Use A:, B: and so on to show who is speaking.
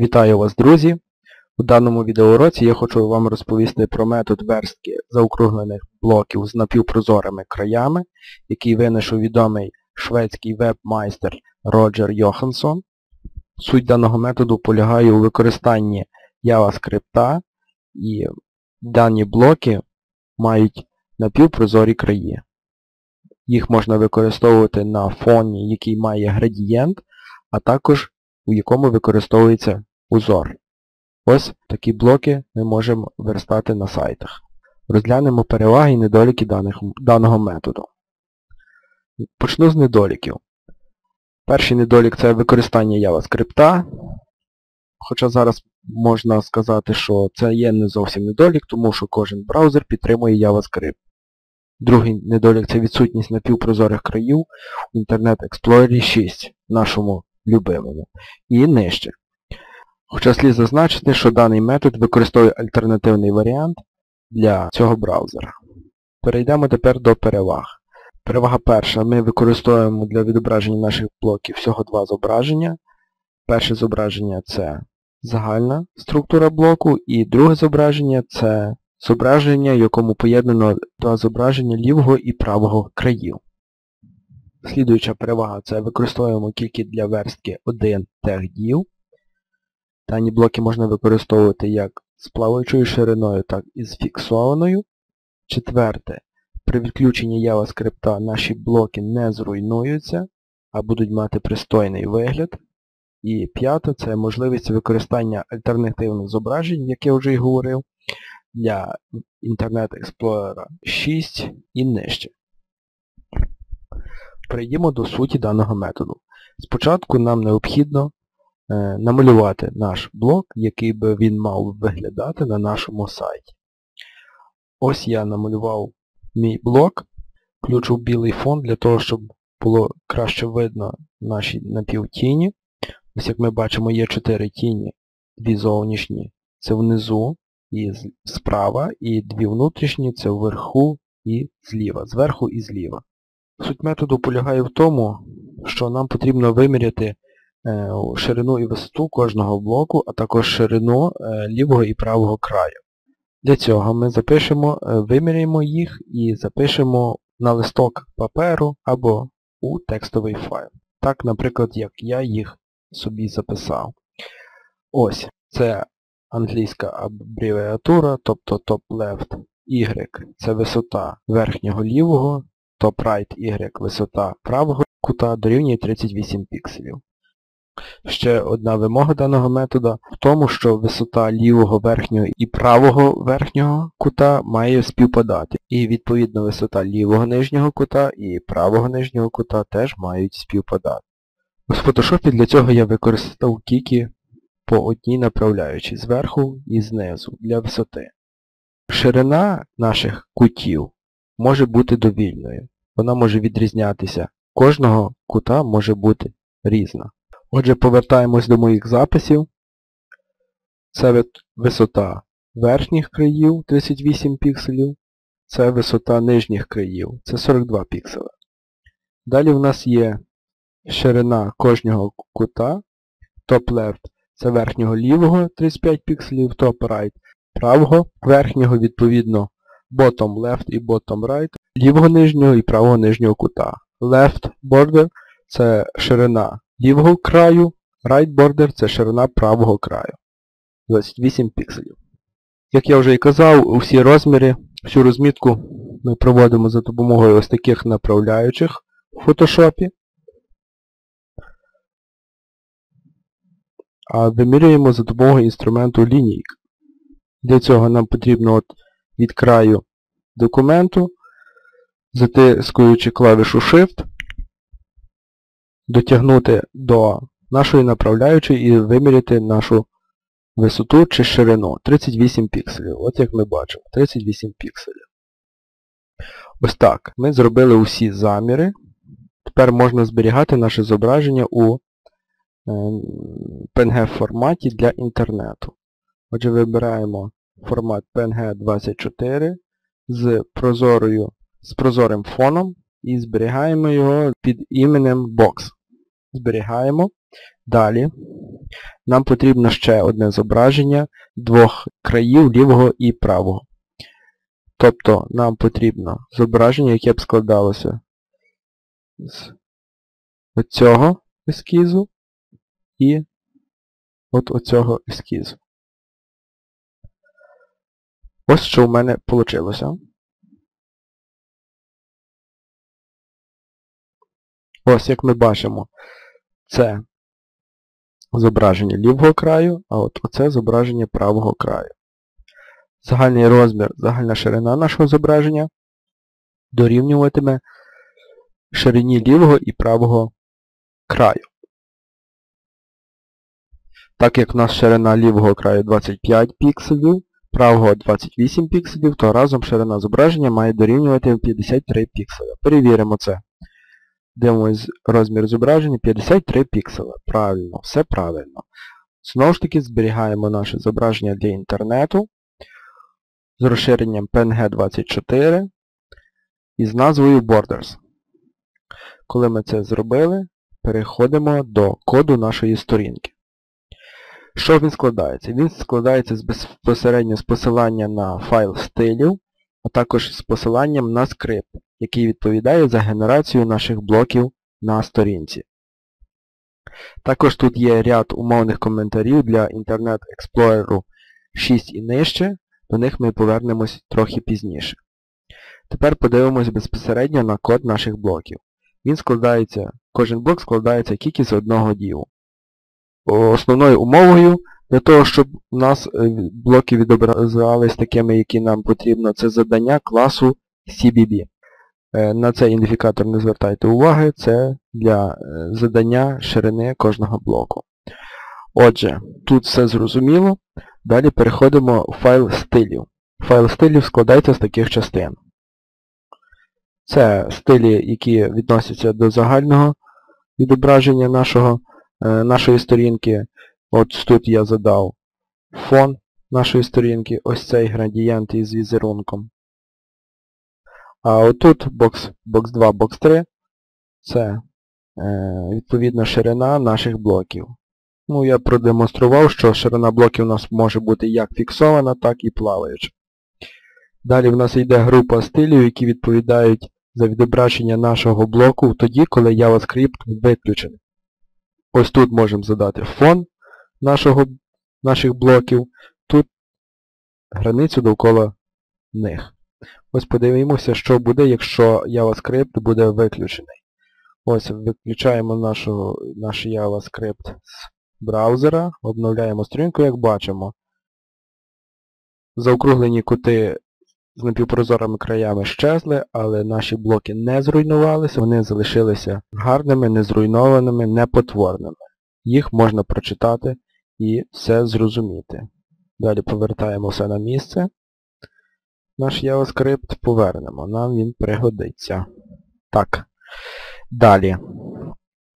A: Вітаю вас, друзі! У даному відеоуроці я хочу вам розповісти про метод верстки заокруглених блоків з напівпрозорими краями, який винайшов відомий шведський веб-майстер Роджер Йоханссон. Суть даного методу полягає у використанні JavaScript і дані блоки мають напівпрозорі краї. Їх можна використовувати на фоні, який має градієнт, а також у якому використовується узор. Ось такі блоки ми можемо верстати на сайтах. Розглянемо переваги і недоліки даних, даного методу. Почну з недоліків. Перший недолік це використання JavaScript. Хоча зараз можна сказати, що це є не зовсім недолік, тому що кожен браузер підтримує JavaScript. Другий недолік це відсутність напівпрозорих країв у Internet Explorer 6, нашому любимому, і нижче. Хоча слід зазначити, що даний метод використовує альтернативний варіант для цього браузера. Перейдемо тепер до переваг. Перевага перша. Ми використовуємо для відображення наших блоків всього два зображення. Перше зображення це загальна структура блоку, і друге зображення це зображення, якому поєднано два зображення лівого і правого країв. Слідуюча перевага це використовуємо тільки для верстки один тег-дів. Дані блоки можна використовувати як з плаваючою шириною, так і з фіксованою. Четверте. При відключенні JavaScript наші блоки не зруйнуються, а будуть мати пристойний вигляд. І п'яте це можливість використання альтернативних зображень, як я вже й говорив, для Internet Explorer 6 і нижче. Перейдемо до суті даного методу. Спочатку нам необхідно намалювати наш блок, який би він мав виглядати на нашому сайті. Ось я намалював мій блок, включив білий фон для того, щоб було краще видно наші напівтіні. Ось як ми бачимо, є 4 тіні, дві зовнішні, це внизу і справа, і дві внутрішні це вверху і зліва, зверху і зліва. Суть методу полягає в тому, що нам потрібно виміряти е, ширину і висоту кожного блоку, а також ширину е, лівого і правого краю. Для цього ми запишемо, е, виміряємо їх і запишемо на листок паперу або у текстовий файл. Так, наприклад, як я їх собі записав. Ось, це англійська абревіатура, тобто top left Y це висота верхнього лівого, top right Y висота правого кута дорівнює 38 пікселів. Ще одна вимога даного методу в тому, що висота лівого верхнього і правого верхнього кута має співпадати. І відповідно висота лівого нижнього кута і правого нижнього кута теж мають співпадати. У Photoshop для цього я використав кіки по одній направляючій зверху і знизу для висоти. Ширина наших кутів може бути довільною. Вона може відрізнятися. Кожного кута може бути різна. Отже, повертаємось до моїх записів. Це висота верхніх країв 38 пікселів. Це висота нижніх країв, це 42 піксели. Далі в нас є ширина кожного кута, top left це верхнього лівого 35 пікселів, right правого, верхнього, відповідно, bottom left і bottom right, лівого нижнього і правого нижнього кута. Left border це ширина лівого краю, right border це ширина правого краю. 28 пікселів. Як я вже і казав, усі розміри, всю розмітку ми проводимо за допомогою ось таких направляючих в фотошопі. А вимірюємо за допомогою інструменту лінійка. Для цього нам потрібно от від краю документу, затискуючи клавішу Shift, дотягнути до нашої направляючої і виміряти нашу висоту чи ширину 38 пікселів. От як ми бачимо, 38 пікселів. Ось так. Ми зробили усі заміри. Тепер можна зберігати наше зображення у PNG е, для інтернету. Отже, вибираємо формат PNG24 з прозорою, з прозорим фоном і зберігаємо його під іменем Box. Зберігаємо. Далі Нам потрібно ще одне зображення двох країв лівого і правого. Тобто нам потрібно зображення, яке б складалося з оцього ескізу і от оцього ескізу. Ось що в мене вийшло. Ось, як ми бачимо, це зображення лівого краю, а от оце зображення правого краю. Загальний розмір, загальна ширина нашого зображення дорівнюватиме ширині лівого і правого краю. Так як в нас ширина лівого краю 25 пікселів, правого 28 пікселів, то разом ширина зображення має дорівнювати 53 пікселя. Перевіримо це. Дивимось розмір зображення 53 пікселя. Правильно, все правильно. Знову ж таки зберігаємо наше зображення для інтернету з розширенням PNG24 і з назвою Borders. Коли ми це зробили, переходимо до коду нашої сторінки. Що він складається? Він складається безпосередньо з посилання на файл стилів, а також з посиланням на скрипт, який відповідає за генерацію наших блоків на сторінці. Також тут є ряд умовних коментарів для Internet Explorer 6 і нижче, до них ми повернемось трохи пізніше. Тепер подивимось безпосередньо на код наших блоків. Він складається, Кожен блок складається тільки з одного діву. Основною умовою для того, щоб у нас е, блоки відображались такими, які нам потрібно, це задання класу CBB. Е, на цей ідентифікатор не звертайте уваги, це для е, задання ширини кожного блоку. Отже, тут все зрозуміло. Далі переходимо в файл стилів. Файл стилів складається з таких частин. Це стилі, які відносяться до загального відображення нашого, нашої сторінки. От тут я задав фон нашої сторінки, ось цей градієнт із візерунком. А отут бокс, бокс 2, бокс 3 це е, відповідно ширина наших блоків. Ну, я продемонстрував, що ширина блоків у нас може бути як фіксована, так і плаваюча. Далі в нас йде група стилів, які відповідають за відображення нашого блоку тоді, коли JavaScript виключений. Ось тут можемо задати фон нашого, наших блоків, тут границю довкола них. Ось подивимося, що буде, якщо JavaScript буде виключений. Ось виключаємо нашу, наш JavaScript з браузера, обновляємо сторінку, як бачимо. Заокруглені кути з напівпрозорими краями щезли, але наші блоки не зруйнувалися, вони залишилися гарними, незруйнованими, непотворними. Їх можна прочитати і все зрозуміти. Далі повертаємо все на місце. Наш JavaScript повернемо, нам він пригодиться. Так. Далі.